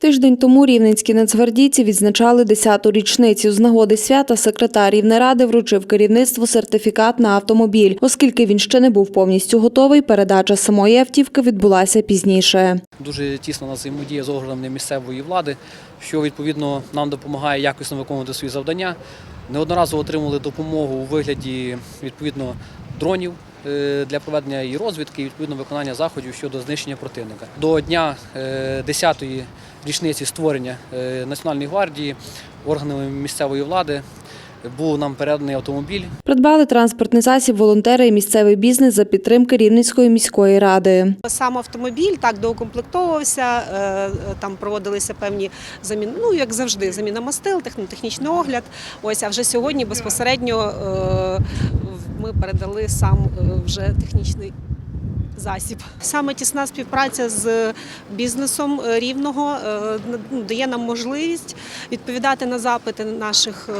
Тиждень тому рівненські нацгвардійці відзначали 10-ту річницю. З нагоди свята секретар Рівнеради вручив керівництву сертифікат на автомобіль. Оскільки він ще не був повністю готовий, передача самої автівки відбулася пізніше. Дуже тісно на взаємодія з органами місцевої влади, що відповідно нам допомагає якісно виконувати свої завдання. Неодноразово отримали допомогу у вигляді відповідно дронів е, для проведення і розвідки, і відповідно виконання заходів щодо знищення противника. До дня е, 10-ї річниці створення е, Національної гвардії органами місцевої влади був нам переданий автомобіль Придбали транспортний засіб волонтери і місцевий бізнес за підтримки Рівненської міської ради. Сам автомобіль так доукомплектовувався, е, там проводилися певні заміни, ну як завжди, заміна мастил, техні- технічний огляд. Ось, а вже сьогодні безпосередньо е, ми передали сам е, вже технічний. Засіб саме тісна співпраця з бізнесом е, рівного е, дає нам можливість відповідати на запити наших е,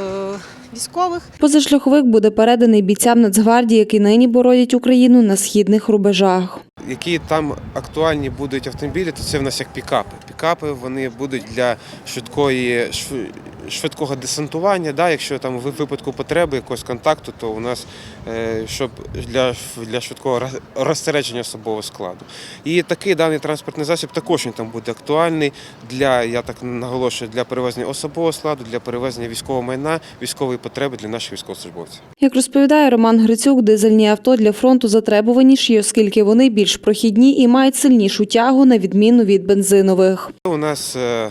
військових. Позашляховик буде переданий бійцям Нацгвардії, які нині боронять Україну на східних рубежах. Які там актуальні будуть автомобілі, то це в нас як пікапи. Пікапи вони будуть для швидкої шв- швидкого десантування. Да, якщо там в випадку потреби якогось контакту, то у нас е, щоб для, для швидкого роз- розсередження особового складу. І такий даний транспортний засіб також він там буде актуальний для, я так наголошую, для перевезення особового складу, для перевезення військового майна, військової потреби для наших військовослужбовців. Як розповідає Роман Грицюк, дизельні авто для фронту затребуваніші, оскільки вони більш прохідні і мають сильнішу тягу на відміну від бензинових. У нас е,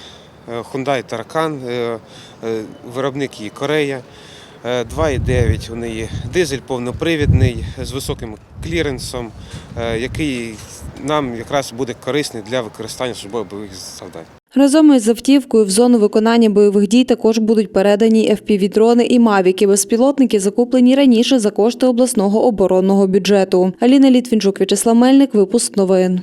Hyundai Tarkan, е, е, виробник її Корея. Е, 2,9 у неї дизель повнопривідний з високим кліренсом, е, який нам якраз буде корисний для використання службових бойових завдань. Разом із автівкою в зону виконання бойових дій також будуть передані FPV-дрони і мавіки. Безпілотники закуплені раніше за кошти обласного оборонного бюджету. Аліна Літвінчук, В'ячеслав Мельник, випуск новин.